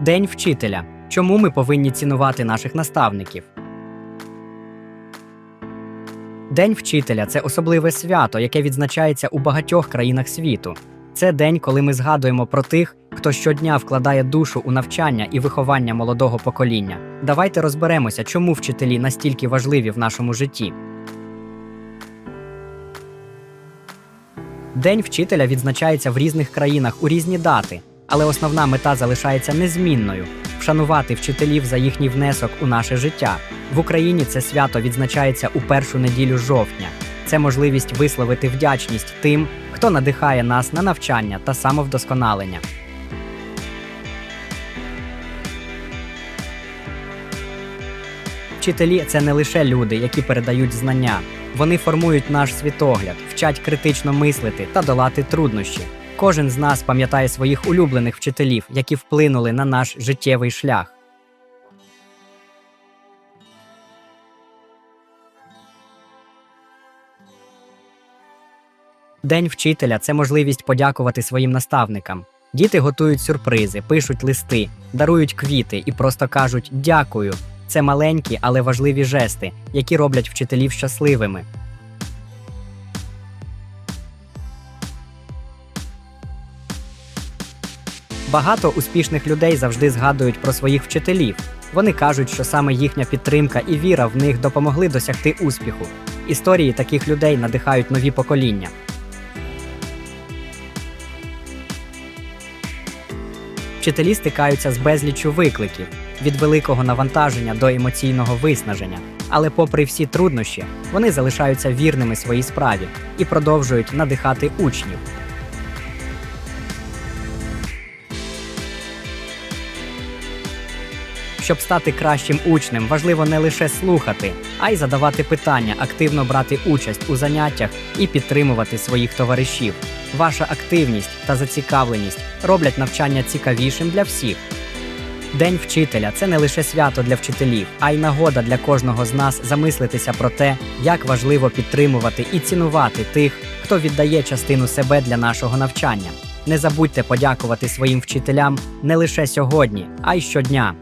День вчителя. Чому ми повинні цінувати наших наставників? День вчителя це особливе свято, яке відзначається у багатьох країнах світу. Це день, коли ми згадуємо про тих, хто щодня вкладає душу у навчання і виховання молодого покоління. Давайте розберемося, чому вчителі настільки важливі в нашому житті. День вчителя відзначається в різних країнах у різні дати, але основна мета залишається незмінною вшанувати вчителів за їхній внесок у наше життя. В Україні це свято відзначається у першу неділю жовтня. Це можливість висловити вдячність тим, хто надихає нас на навчання та самовдосконалення. Вчителі це не лише люди, які передають знання. Вони формують наш світогляд, вчать критично мислити та долати труднощі. Кожен з нас пам'ятає своїх улюблених вчителів, які вплинули на наш життєвий шлях. День вчителя це можливість подякувати своїм наставникам. Діти готують сюрпризи, пишуть листи, дарують квіти і просто кажуть дякую. Це маленькі, але важливі жести, які роблять вчителів щасливими. Багато успішних людей завжди згадують про своїх вчителів. Вони кажуть, що саме їхня підтримка і віра в них допомогли досягти успіху. Історії таких людей надихають нові покоління. Вчителі стикаються з безліччю викликів від великого навантаження до емоційного виснаження. Але, попри всі труднощі, вони залишаються вірними своїй справі і продовжують надихати учнів. Щоб стати кращим учнем, важливо не лише слухати, а й задавати питання, активно брати участь у заняттях і підтримувати своїх товаришів. Ваша активність та зацікавленість роблять навчання цікавішим для всіх. День вчителя це не лише свято для вчителів, а й нагода для кожного з нас замислитися про те, як важливо підтримувати і цінувати тих, хто віддає частину себе для нашого навчання. Не забудьте подякувати своїм вчителям не лише сьогодні, а й щодня.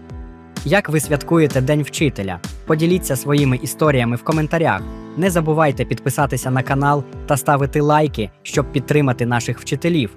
Як ви святкуєте День вчителя? Поділіться своїми історіями в коментарях. Не забувайте підписатися на канал та ставити лайки, щоб підтримати наших вчителів.